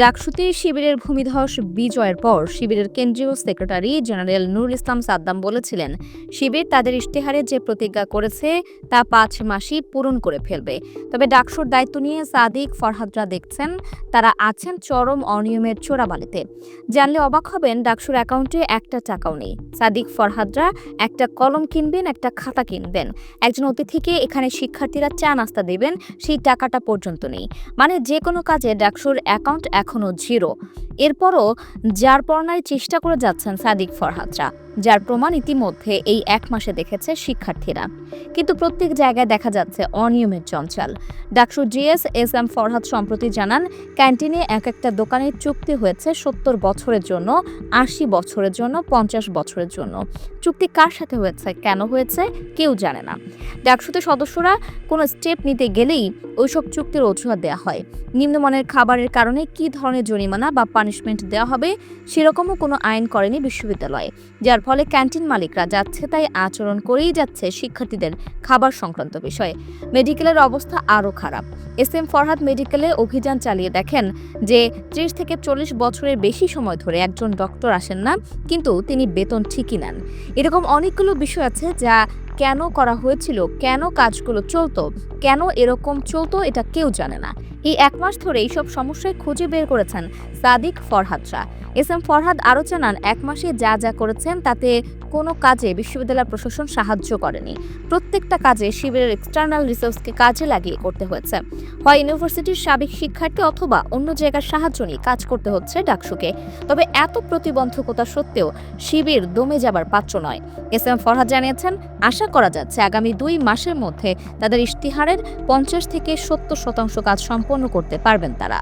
ডাকসুতে শিবিরের ভূমিধস বিজয়ের পর শিবিরের কেন্দ্রীয় সেক্রেটারি জেনারেল নুরুল ইসলাম সাদ্দাম বলেছিলেন, শিবির তাদের ইশতেহারে যে প্রতিজ্ঞা করেছে তা পাঁচ মাসই পূরণ করে ফেলবে। তবে ডাকসুর দায়িত্ব নিয়ে সাদিক ফরহাদরা দেখছেন, তারা আছেন চরম অনিয়মের চোরাবালিতে। জানলে অবাক হবেন, ডাকসুর অ্যাকাউন্টে একটা টাকাও নেই। সাদিক ফরহাদরা একটা কলম কিনবেন, একটা খাতা কিনবেন। একজন অতিথিকে এখানে শিক্ষার্থীরা চা নাস্তা দেবেন, সেই টাকাটা পর্যন্ত নেই। মানে যে কোনো কাজে ডাকসুর অ্যাকাউন্ট এখনও জিরো। এরপরও যার পড়ানোর চেষ্টা করে যাচ্ছেন সাদিক ফরহাদরা, যার প্রমাণ ইতিমধ্যে এই এক মাসে দেখেছে শিক্ষার্থীরা। কিন্তু প্রত্যেক জায়গায় দেখা যাচ্ছে অনিয়মের চঞ্চল। DUCSU GS S M Farhad সম্প্রতি জানান, ক্যান্টিনে এক একটা দোকানের চুক্তি হয়েছে সত্তর বছরের জন্য, আশি বছরের জন্য, পঞ্চাশ বছরের জন্য। চুক্তি কার সাথে হয়েছে, কেন হয়েছে, কেউ জানে না। ডাকসুতে সদস্যরা কোনো স্টেপ নিতে গেলেই ওইসব চুক্তির অজুহাত দেওয়া হয়। নিম্নমানের খাবারের কারণে কী ধরনের জরিমানা বা পানিশমেন্ট দেওয়া হবে, সেরকমও কোনো আইন করেনি বিশ্ববিদ্যালয়ে। যার ফলে ক্যান্টিন মালিকরা যাচ্ছে তাই আচরণ করেই যাচ্ছে শিক্ষার্থীদের খাবার সংক্রান্ত বিষয়ে। মেডিকেলের অবস্থা আরও খারাপ। এস এম ফরহাদ মেডিকেলে অভিযান চালিয়ে দেখেন যে, ত্রিশ থেকে চল্লিশ বছরের বেশি সময় ধরে একজন ডক্টর আসেন না, কিন্তু তিনি বেতন ঠিকই নেন। এরকম অনেকগুলো বিষয় আছে যা কেন করা হয়েছিল, কেন কাজগুলো চলতো, কেন এরকম চলতো, এটা কেউ জানে না। এই এক মাস ধরে এইসব সমস্যায় খুঁজে বের করেছেন সাদিক ফরহাদরা। এস এম ফরহাদ আরও জানান, এক মাসে যা যা করেছেন তাতে কোনো কাজে বিশ্ববিদ্যালয় প্রশাসন সাহায্য করেনি। প্রত্যেকটা কাজে শিবিরের এক্সটার্নাল রিসোর্সকে কাজে লাগিয়ে করতে হয়েছে। হয় ইউনিভার্সিটির সাবেক শিক্ষার্থী অথবা অন্য জায়গার সাহায্য নিয়ে কাজ করতে হচ্ছে ডাকসুকে। তবে এত প্রতিবন্ধকতা সত্ত্বেও শিবির দমে যাবার পাত্র নয়। এস এম ফরহাদ জানিয়েছেন, আশা করা যাচ্ছে আগামী দুই মাসের মধ্যে তাদের ইশতিহারের পঞ্চাশ থেকে সত্তর শতাংশ কাজ সম্পন্ন করতে পারবেন তারা।